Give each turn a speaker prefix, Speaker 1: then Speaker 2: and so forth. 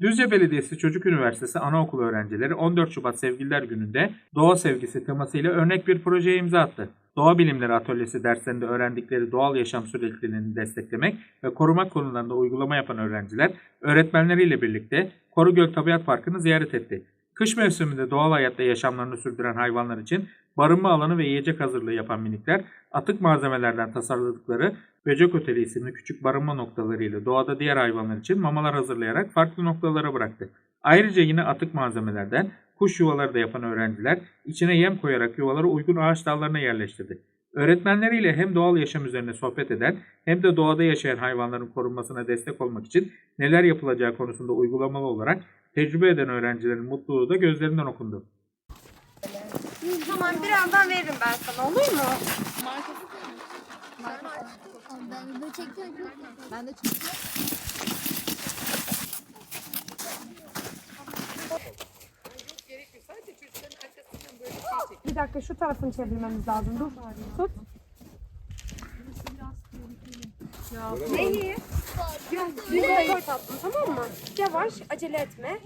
Speaker 1: Düzce Belediyesi Çocuk Üniversitesi Anaokulu öğrencileri 14 Şubat Sevgililer Günü'nde doğa sevgisi temasıyla örnek bir projeye imza attı. Doğa Bilimleri Atölyesi derslerinde öğrendikleri doğal yaşam sürekliliğini desteklemek ve korumak konularında uygulama yapan öğrenciler öğretmenleriyle birlikte Korugöl Tabiat Parkı'nı ziyaret etti. Kış mevsiminde doğal hayatta yaşamlarını sürdüren hayvanlar için barınma alanı ve yiyecek hazırlığı yapan minikler atık malzemelerden tasarladıkları Böcek Oteli isimli küçük barınma noktalarıyla doğada diğer hayvanlar için mamalar hazırlayarak farklı noktalara bıraktı. Ayrıca yine atık malzemelerden kuş yuvaları da yapan öğrenciler içine yem koyarak yuvaları uygun ağaç dallarına yerleştirdi. Öğretmenleriyle hem doğal yaşam üzerine sohbet eden hem de doğada yaşayan hayvanların korunmasına destek olmak için neler yapılacağı konusunda uygulamalı olarak tecrübe eden öğrencilerin mutluluğu da gözlerinden okundu.
Speaker 2: Tamam birazdan veririm ben sana olur mu?
Speaker 3: Ben de çekiyorum. Ben de çekiyorum.
Speaker 2: Dakika şu tarafını çevirmemiz lazım. Dur. Tut. Neyi? Koy tatlım tamam mı? Yavaş, acele etme.